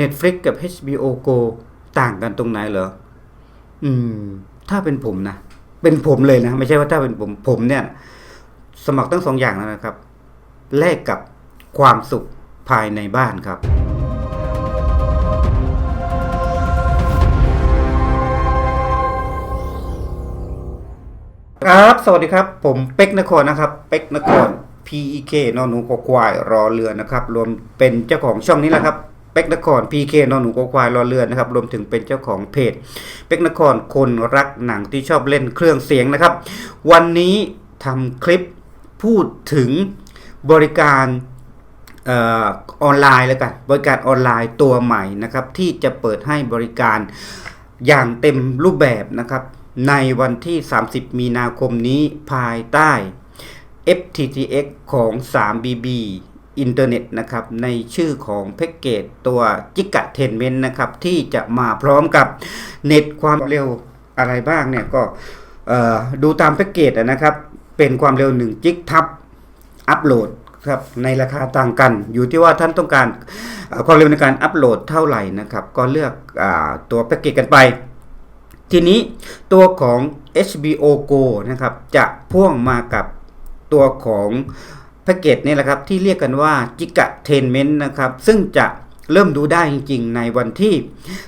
Netflix กับ HBO Go ต่างกันตรงไหนเหรอ อืม ถ้าเป็นผมนะ เป็นผมเลยนะ ไม่ใช่ว่าถ้าเป็นผม ผมเนี่ย สมัครทั้งสองอย่างแล้วนะครับ แลกกับความสุขภายในบ้านครับ ครับ สวัสดีครับ ผมเป็กนครนะครับ เป็กนคร PEK นอหนูกควาย รอเรือนะครับ รวมเป็นเจ้าของช่องนี้แหละครับ เป็กนคร PK นอหนูกควายรอเรือนนะครับรวมถึงเป็นเจ้าของเพจเป็กนครคนรักหนังที่ชอบเล่นเครื่องเสียงนะครับ วันนี้ทำคลิปพูดถึงบริการออออนไลน์แล้วกันบริการออนไลน์ตัวใหม่นะครับ ที่จะเปิดให้บริการอย่างเต็มรูปแบบนะครับ ในวันที่ 30 มีนาคมนี้ภายใต้ FTTX ของ 3BB อินเทอร์เน็ตนะครับในชื่อของแพ็กเกจตัวจิกะเทนเมนต์นะครับที่จะมาพร้อมกับเน็ตความเร็วอะไรบ้างเนี่ยก็ดูตามแพ็กเกจนะครับเป็นความเร็ว1จิกทับอัปโหลดครับในราคาต่างกัน อยู่ที่ว่าท่านต้องการความเร็วในการอัปโหลดเท่าไหร่นะครับก็เลือกอตัวแพ็กเกจกันไป ทีนี้ตัวของ HBO Go นะครับจะพ่วงมากับตัวของ แพ็กเกจนี่แหละครับที่เรียกกันว่า Giga t e n m e n t นะครับซึ่งจะเริ่มดูได้จริง ๆ ในวันที่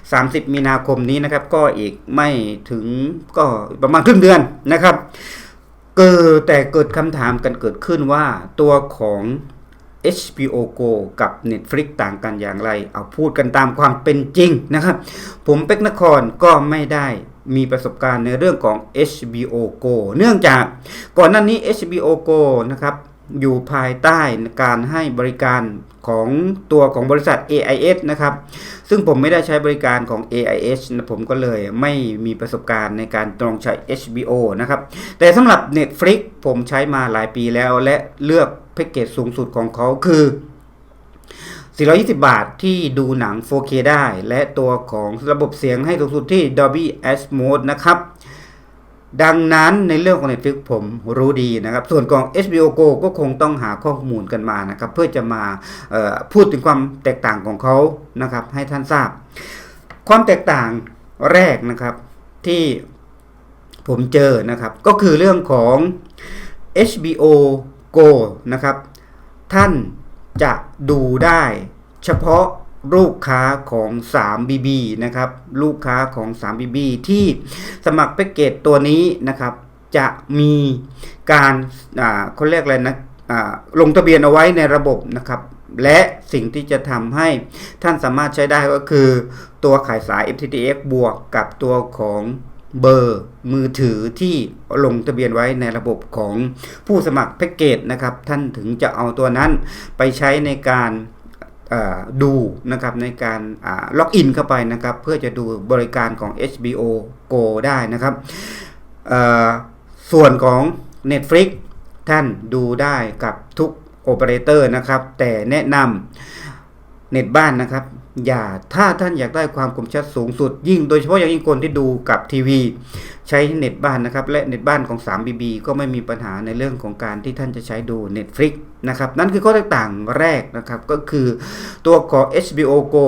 30 มีนาคมนี้นะครับ ก็อีกไม่ถึงก็ประมาณครึ่งเดือนนะครับ เกิดแต่เกิดคำถามกันเกิดขึ้นว่าตัวของ HBO Go กับ Netflix ต่างกันอย่างไร เอาพูดกันตามความเป็นจริงนะครับ ผมเป็กนครก็ไม่ได้มีประสบการณ์ในเรื่องของ HBO Go เนื่องจากก่อนหน้านี้ HBO Go นะครับ อยู่ภายใต้การให้บริการของตัวของบริษัท AIS นะครับ ซึ่งผมไม่ได้ใช้บริการของ AIS นะผมก็เลยไม่มีประสบการณ์ในการตรองใช้ HBO นะครับ แต่สำหรับ Netflix ผมใช้มาหลายปีแล้วและเลือกแพ็กเกจสูงสุดของเขาคือ 420 บาทที่ดูหนัง 4K ได้ และตัวของระบบเสียงให้สูงสุดที่ Dolby Atmos นะครับ ดังนั้นในเรื่องของ Netflix ผมรู้ดีนะครับ ส่วนของ HBO Go ก็คงต้องหาข้อมูลกันมานะครับ เพื่อจะมาพูดถึงความแตกต่างของเขานะครับ ให้ท่านทราบ ความแตกต่างแรกนะครับที่ผมเจอนะครับ ก็คือเรื่องของ HBO Go นะครับ ท่านจะดูได้เฉพาะ ลูกค้าของ 3BB นะครับ ลูกค้าของ 3BB ที่สมัครแพ็กเกจตัวนี้นะครับ จะมีการอ่าเขาเรียกอะไรนะอ่าลงทะเบียนเอาไว้ในระบบนะครับ และสิ่งที่จะทำให้ท่านสามารถใช้ได้ก็คือ ตัวขายสาย FTTX บวกกับตัวของเบอร์มือถือที่ลงทะเบียนไว้ในระบบของผู้สมัครแพ็กเกจนะครับ ท่านถึงจะเอาตัวนั้นไปใช้ในการ ดูนะครับในการล็อกอินเข้าไปนะครับเพื่อจะดูบริการของ HBO Go ได้นะครับส่วนของ Netflix ท่านดูได้กับทุกโอเปอเรเตอร์นะครับ แต่แนะนำ เน็ตบ้านนะครับ อย่าถ้าท่านอยากได้ความคมชัดสูงสุด ยิ่งโดยเฉพาะอย่างยิ่งคนที่ดูกับทีวี ใช้เน็ตบ้านนะครับ และเน็ตบ้านของ 3BB ก็ไม่มีปัญหาในเรื่องของการที่ท่านจะใช้ดู Netflix นะครับ นั่นคือข้อแตกต่างแรกนะครับ ก็คือตัวของ HBO Go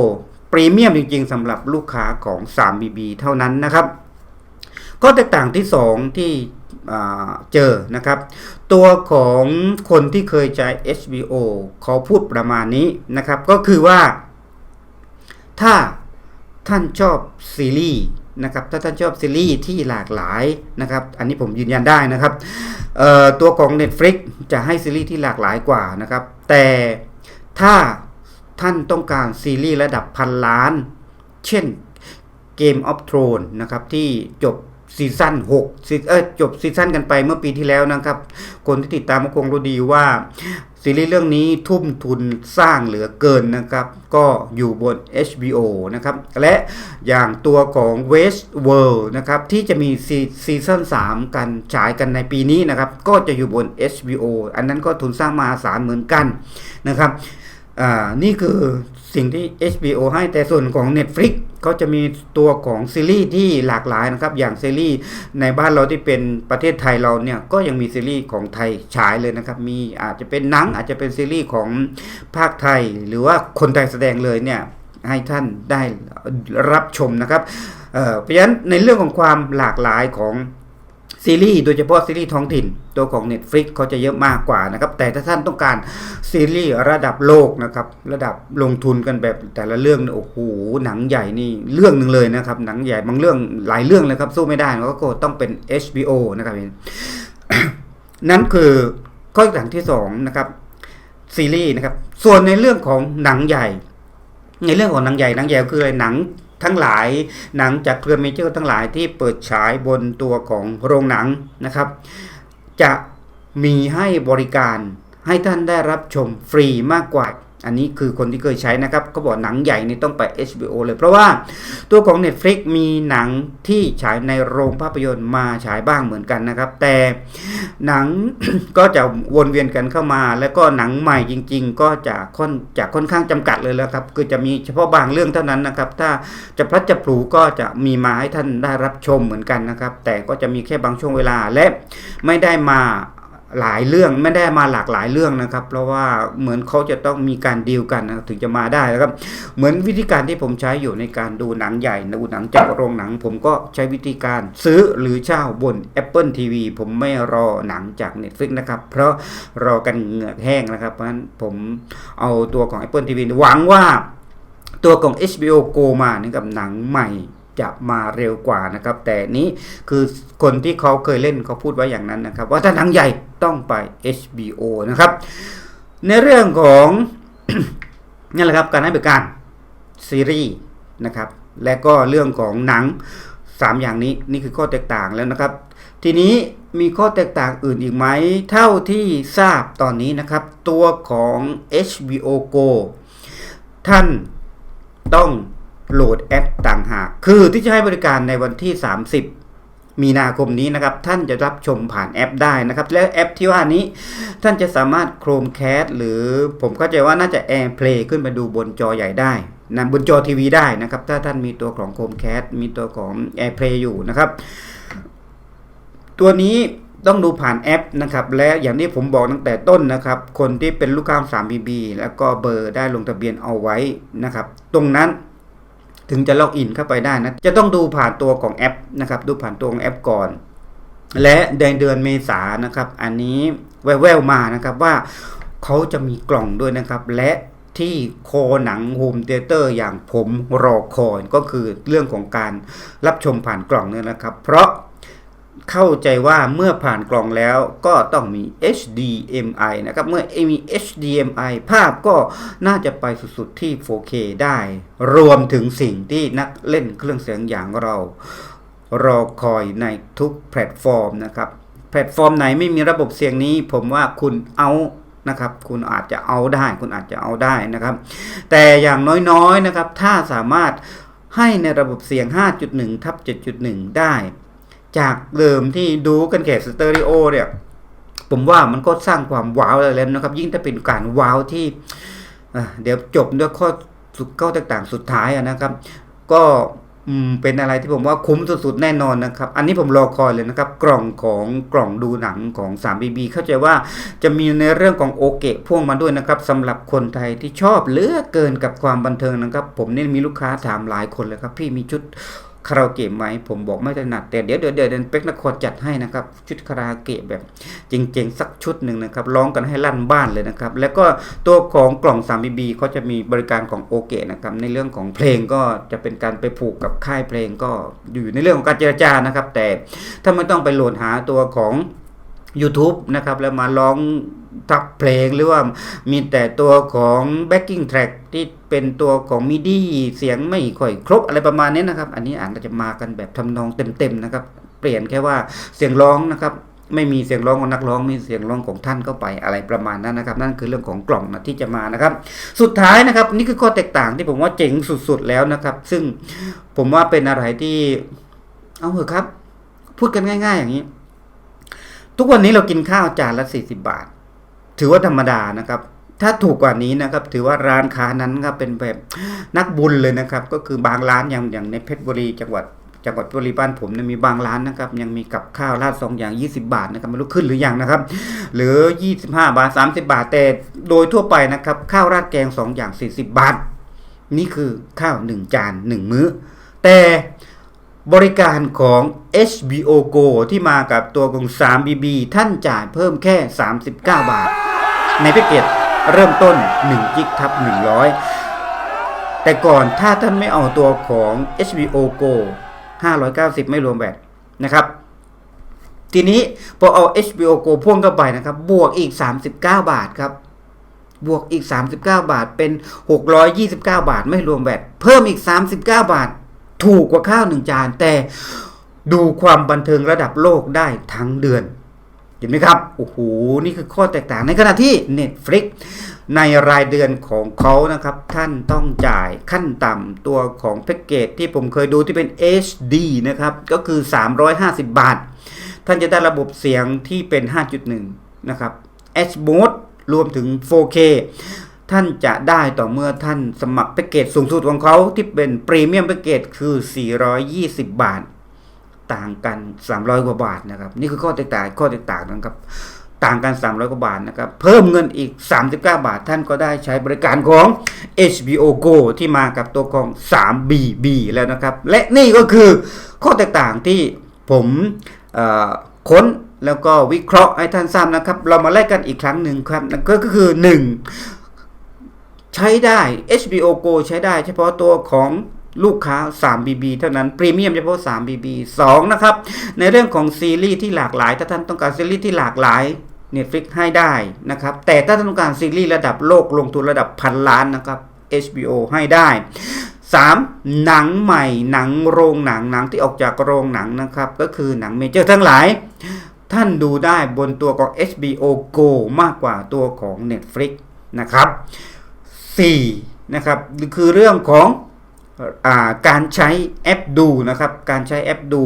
พรีเมียมจริงๆสำหรับลูกค้าของ 3BB เท่านั้นนะครับข้อแตกต่างที่ 2 ที่ เจอนะครับ ตัวของคนที่เคยใช้ HBO เขาพูดประมาณนี้นะครับ ก็คือว่า ถ้าท่านชอบซีรีส์นะครับถ้าท่านชอบซีรีส์ที่หลากหลายนะครับ อันนี้ผมยืนยันได้นะครับตัวของ Netflix จะให้ซีรีส์ที่หลากหลายกว่านะครับ แต่ถ้าท่านต้องการซีรีส์ระดับพันล้าน เช่น Game of Thrones นะครับที่จบ ซีซั่น6ซีเออจบซีซั่นกันไปเมื่อปีที่แล้วนะครับ คนที่ติดตามก็คงรู้ดีว่าซีรีส์เรื่องนี้ทุ่มทุนสร้างเหลือเกินนะครับ ก็อยู่บน HBO นะครับ และอย่างตัวของ West World นะครับ ที่จะมีซีซั่น3 กันฉายกันในปีนี้นะครับ ก็จะอยู่บน HBO อันนั้นก็ทุนสร้างมาศาลเหมือนกันนะครับ อ่า นี่คือสิ่งที่ HBO ให้แต่ส่วนของ Netflix เขาจะมีตัวของซีรีส์ที่หลากหลายนะครับ อย่างซีรีส์ในบ้านเราที่เป็นประเทศไทยเราเนี่ยก็ยังมีซีรีส์ของไทยฉายเลยนะครับ มีอาจจะเป็นหนังอาจจะเป็นซีรีส์ของภาคไทย หรือว่าคนไทยแสดงเลยเนี่ยให้ท่านได้รับชมนะครับเอ่อเพราะฉะนั้นในเรื่องของความหลากหลายของ ซีรีส์โดยเฉพาะซีรีส์ท้องถิ่น ตัวของ Netflix เขาจะเยอะมากกว่านะครับ แต่ถ้าท่านต้องการซีรีส์ระดับโลกนะครับ ระดับลงทุนกันแบบแต่ละเรื่องโอ้โหหนังใหญ่นี่เรื่องหนึ่งเลยนะครับ หนังใหญ่บางเรื่องหลายเรื่องเลยครับ สู้ไม่ได้ก็ต้องเป็น HBO นะครับนั่นคือข้ออย่างที่สองนะครับซีรีส์นะครับ ส่วนในเรื่องของหนังใหญ่ ในเรื่องของหนังใหญ่หนังใหญ่คืออะไรหนัง ทั้งหลายหนังจากเครือเมเจอร์ทั้งหลายที่เปิดฉายบนตัวของโรงหนังนะครับ จะมีให้บริการให้ท่านได้รับชมฟรีมากกว่า อันนี้คือคนที่เคยใช้นะครับก็บอกหนังใหญ่นี่ต้องไป HBO เลยเพราะว่าตัวของ Netflix มีหนังที่ฉายในโรงภาพยนตร์มาฉายบ้างเหมือนกันนะครับ แต่หนังก็จะวนเวียนกันเข้ามา แล้วก็หนังใหม่จริง ๆ ก็จะค่อนจะค่อนข้างจำกัดเลยแล้วครับคือจะมีเฉพาะบางเรื่องเท่านั้นนะครับ ถ้าจะพลัดจะผลูก็จะมีมาให้ท่านได้รับชมเหมือนกันนะครับ แต่ก็จะมีแค่บางช่วงเวลาและไม่ได้มา หลายเรื่องไม่ได้มาหลากหลายเรื่องนะครับ เพราะว่าเหมือนเขาจะต้องมีการดีลกันนะถึงจะมาได้นะครับ เหมือนวิธีการที่ผมใช้อยู่ในการดูหนังใหญ่ดูหนังจากโรงหนัง ผมก็ใช้วิธีการซื้อหรือเช่าบน Apple TV ผมไม่รอหนังจาก Netflix นะครับ เพราะรอกันเหงือกแห้งนะครับ เพราะฉะนั้นผมเอาตัวของ Apple TV หวังว่าตัวของ HBO Go มานี่กับหนังใหม่ จะมาเร็วกว่านะครับ แต่นี้คือคนที่เขาเคยเล่นเขาพูดไว้อย่างนั้นนะครับ ว่าถ้าหนังใหญ่ต้องไป HBO นะครับ ในเรื่องของนั่แหละครับการให้บริการซีรีส์นะครับ และก็เรื่องของหนัง 3 อย่างนี้นี่คือข้อแตกต่างแล้วนะครับ ทีนี้มีข้อแตกต่างอื่นอีกไหม เท่าที่ทราบตอนนี้นะครับ ตัวของ HBO Go ท่านต้อง โหลดแอปต่างหาก คือที่จะให้บริการในวันที่ 30 มีนาคมนี้นะครับ ท่านจะรับชมผ่านแอปได้นะครับ และแอปที่ว่านี้ ท่านจะสามารถ Chromecast หรือผมเข้าใจว่าน่าจะ AirPlay ขึ้นมาดูบนจอใหญ่ได้นะบนจอทีวีได้นะครับ ถ้าท่านมีตัวของ Chromecast มีตัวของ AirPlay อยู่นะครับ ตัวนี้ต้องดูผ่านแอปนะครับ และอย่างที่ผมบอกตั้งแต่ต้นนะครับ คนที่เป็นลูกค้า 3BB แล้วก็เบอร์ได้ลงทะเบียนเอาไว้นะครับ ตรงนั้น ถึงจะล็อกอินเข้าไปได้นะ จะต้องดูผ่านตัวของแอปนะครับ ดูผ่านตัวของแอปก่อน และในเดือนเมษานะครับ อันนี้แว่วๆมานะครับว่าเขาจะมีกล่องด้วยนะครับ และที่โคหนังโฮมเตเตอร์อย่างผมรอคอยก็คือเรื่องของการรับชมผ่านกล่องเนี่ยนะครับ เพราะ เข้าใจว่าเมื่อผ่านกล่องแล้วก็ต้องมี HDMI นะครับเมื่อมี HDMI ภาพก็น่าจะไปสุดๆที่ 4K ได้ รวมถึงสิ่งที่นักเล่นเครื่องเสียงอย่างเรา รอคอยในทุกแพลตฟอร์มนะครับ แพลตฟอร์มไหนไม่มีระบบเสียงนี้ ผมว่าคุณเอานะครับคุณอาจจะเอาได้ คุณอาจจะเอาได้นะครับ แต่อย่างน้อยๆนะครับ ถ้าสามารถให้ในระบบเสียง 5.1ทับ7.1 ได้ จากเดิมที่ดูกันแค่สเตอริโอเนี่ยผมว่ามันก็สร้างความว้าวแล้วนะครับ ยิ่งถ้าเป็นการว้าวที่เดี๋ยวจบด้วยข้อสุดข้อแตกต่างสุดท้ายนะครับ ก็เป็นอะไรที่ผมว่าคุ้มสุดๆแน่นอนนะครับ อันนี้ผมรอคอยเลยนะครับ กล่องของกล่องดูหนังของ 3BB เข้าใจว่าจะมีในเรื่องของโอเกะพ่วงมาด้วยนะครับสำหรับคนไทยที่ชอบเลือกเกินกับความบันเทิงนะครับ ผมเนี่ยมีลูกค้าถามหลายคนเลยครับ พี่มีชุด คาราโอเกะไหมผมบอกไม่ถนัดแต่เดี๋ยวเดี๋ยวเดี๋ยวเดนเป็กนครจัดให้นะครับ ชุดคาราโอเกะแบบจริงๆ สักชุดหนึ่งนะครับร้องกันให้ลั่นบ้านเลยนะครับ แล้วก็ตัวของกล่อง 3BB เขาจะมีบริการของโอเกะนะครับในเรื่องของเพลงก็จะเป็นการไปผูกกับค่ายเพลงก็อยู่ในเรื่องของการเจรจานะครับ แต่ถ้าไม่ต้องไปโหลดหาตัวของ YouTube นะครับแล้วมาร้องทับเพลงหรือว่ามีแต่ตัวของ backing track ที่เป็นตัวของมิดีเสียงไม่ค่อยครบอะไรประมาณนี้นะครับ อันนี้อาจจะมากันแบบทำนองเต็มๆนะครับ เปลี่ยนแค่ว่าเสียงร้องนะครับไม่มีเสียงร้องของนักร้องมีเสียงร้องของท่านเข้าไปอะไรประมาณนั้นนะครับ นั่นคือเรื่องของกล่องนะที่จะมานะครับ สุดท้ายนะครับ นี่คือข้อแตกต่างที่ผมว่าเจ๋งสุดๆแล้วนะครับ ซึ่งผมว่าเป็นอะไรที่ เอาเถอะครับ พูดกันง่าย ๆ อย่างนี้ ทุกวันนี้เรากินข้าวจานละ40บาท ถือว่าธรรมดานะครับ ถ้าถูกกว่านี้นะครับ ถือว่าร้านค้านั้นครับเป็นแบบนักบุญเลยนะครับ ก็คือบางร้านอย่างอย่างในเพชรบุรีจังหวัดจังหวัดบุรีบ้านผมเนี่ยมีบางร้านนะครับ ยังมีกับข้าวราดสองอย่าง 20 บาทนะครับไม่รู้ขึ้นหรือยังนะครับ หรือ 25 บาท 30 บาทแต่โดยทั่วไปนะครับ ข้าวราดแกง2อย่าง 40 บาท นี่คือข้าวหนึ่งจานหนึ่งมื้อ แต่ บริการของ HBO Go ที่มากับตัวของ 3BB ท่านจ่ายเพิ่มแค่ 39 บาท ในแพ็กเกจเริ่มต้น1กิกทับ100 แต่ก่อนถ้าท่านไม่เอาตัวของ HBO Go 590 ไม่รวมแบตนะครับ ทีนี้พอเอา HBO Go พ่วงเข้าไปนะครับ บวกอีก 39 บาทครับ บวกอีก 39 บาทเป็น 629 บาทไม่รวมแบตเพิ่มอีก 39 บาท ถูกกว่าข้าวหนึ่งจาน แต่ดูความบันเทิงระดับโลกได้ทั้งเดือน เห็นไหมครับ โอ้โห นี่คือข้อแตกต่างในขณะที่ Netflix ในรายเดือนของเขานะครับ ท่านต้องจ่ายขั้นต่ำตัวของแพ็กเกจที่ผมเคยดูที่เป็น HD นะครับ ก็คือ 350 บาท ท่านจะได้ระบบเสียงที่เป็น 5.1 นะครับ H mode รวมถึง 4K ท่านจะได้ต่อเมื่อท่านสมัครแพ็กเกจสูงสุดของเขาที่เป็นพรีเมียมแพ็กเกจคือ 420 บาท ต่างกัน 300 กว่าบาทนะครับ นี่คือข้อแตกต่างข้อแตกต่างนะครับ ต่างกัน 300 กว่าบาทนะครับ เพิ่มเงินอีก 39 บาท ท่านก็ได้ใช้บริการของ HBO Go ที่มากับตัวของ 3BB แล้วนะครับ และนี่ก็คือข้อแตกต่างที่ผมค้นแล้วก็วิเคราะห์ให้ท่านทราบนะครับ เรามาไล่กันอีกครั้งหนึ่งครับนั่นก็คือ 1 ใช้ได้ HBO Go ใช้ได้เฉพาะตัวของลูกค้า 3BB เท่านั้นพรีเมียมเฉพาะ 3BB 2 นะครับ ในเรื่องของซีรีส์ที่หลากหลาย ถ้าท่านต้องการซีรีส์ที่หลากหลาย Netflix ให้ได้นะครับ แต่ถ้าท่านต้องการซีรีส์ระดับโลกลงทุนระดับพันล้านนะครับ HBO ให้ได้ 3. หนังใหม่หนังโรงหนังหนังที่ออกจากโรงหนังนะครับ ก็คือหนังเมเจอร์ทั้งหลาย ท่านดูได้บนตัวของ HBO Go มากกว่าตัวของ Netflix นะครับ 4. นะครับคือเรื่องของอาการใช้แอปดูนะครับ การใช้แอปดู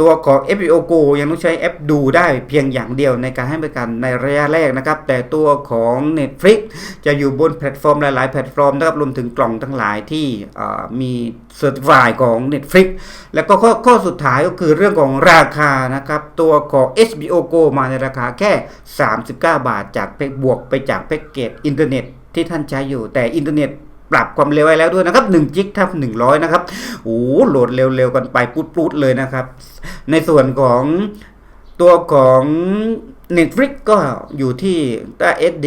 ตัวของ FBO Go ยังต้องใช้แอปดูได้เพียงอย่างเดียวในการให้บริการในระยะแรกนะครับ แต่ตัวของ Netflix จะอยู่บนแพลตฟอร์มหลาย ๆ แพลตฟอร์มนะครับ รวมถึงกล่องทั้งหลายที่มีเซอร์ติฟายของ Netflix แล้วก็ข้อข้อสุดท้ายก็คือเรื่องของราคานะครับ ตัวของ HBO Go มาในราคาแค่ 39 บาท จากเพกบวกไปจากแพ็กเกจอินเทอร์เน็ต ที่ท่านใช้อยู่ แต่อินเทอร์เน็ตปรับความเร็วไว้แล้วด้วยนะครับ1จิกทับ100 นะครับโอ้โหลดเร็วๆกันไปปุ๊ดๆเลยนะครับ ในส่วนของตัวของ Netflix ก็อยู่ที่ถ้า SD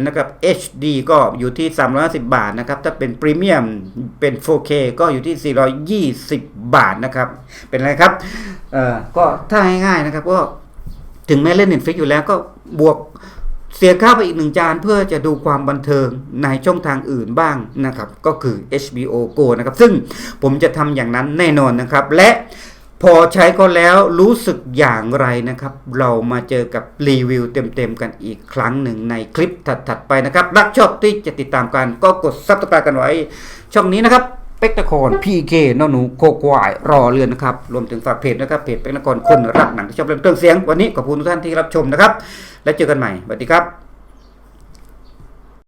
นะครับ HD ก็อยู่ที่310บาทนะครับ ถ้าเป็นพรีเมียมเป็น 4K ก็อยู่ที่ 420 บาทนะครับ เป็นไรครับ เอ่อ ก็ถ้าง่ายๆนะครับ ก็ถึงแม้เล่น Netflix อยู่แล้วก็บวก เสียค่าไปอีกหนึ่งจานเพื่อจะดูความบันเทิงในช่องทางอื่นบ้างนะครับ ก็คือ HBO Go นะครับ ซึ่งผมจะทำอย่างนั้นแน่นอนนะครับ และพอใช้ก็แล้วรู้สึกอย่างไรนะครับ เรามาเจอกับรีวิวเต็มๆกันอีกครั้งหนึ่งในคลิปถัดๆไปนะครับ รักชอบที่จะติดตามกันก็กดซับสไครต์กันไว้ ช่องนี้นะครับ เป็กตะคอนพีเคนอหนูโคควายรอเรือนนะครับ รวมถึงฝากเพจนะครับเพจเป็กตะคอนคนรักหนังที่ชอบเล่นเครื่องเสียง วันนี้ขอบคุณทุกท่านที่รับชมนะครับ และเจอกันใหม่สวัสดีครับ